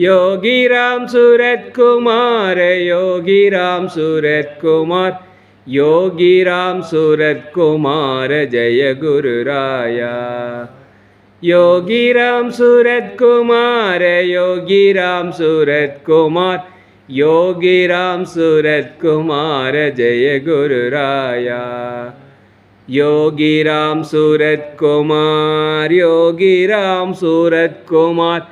Yogiram Surat Kumara Yogiram Surat Kumar Yogiram Surat Kumara Jaya Gururaya. Yogiram Surat Kumara Yogiram Surat Kumar Yogiram Surat Kumara Jaya Gururaya. Yogiram Surat Kumar Yogiram Surat Kumar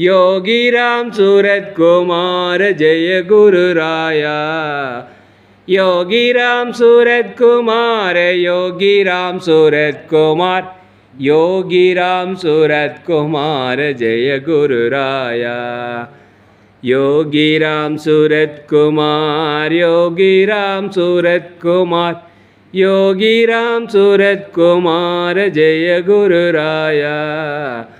Yogiram Surat Kumara Jaya Gururaya Yogiram Surat Kumara Yogiram Surat Kumar Yogiram Surat Kumara Jaya Gururaya Yogiram Surat Kumar Yogiram Surat Kumar Yogiram Surat Kumara Jaya Gururaya Yogiram Surat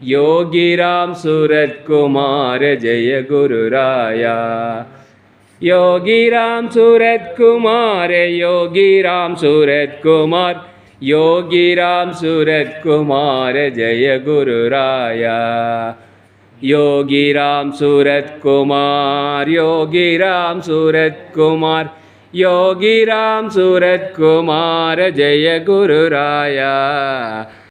Kumar Yogiram Surat Kumara Jaya Gururaya Yogiram Surat Kumara Yogiram Surat Kumar Yogiram Surat Kumara Jaya Gururaya Yogiram Surat Kumar Yogiram Surat Kumar Yogiram Surat Kumara Jaya Gururaya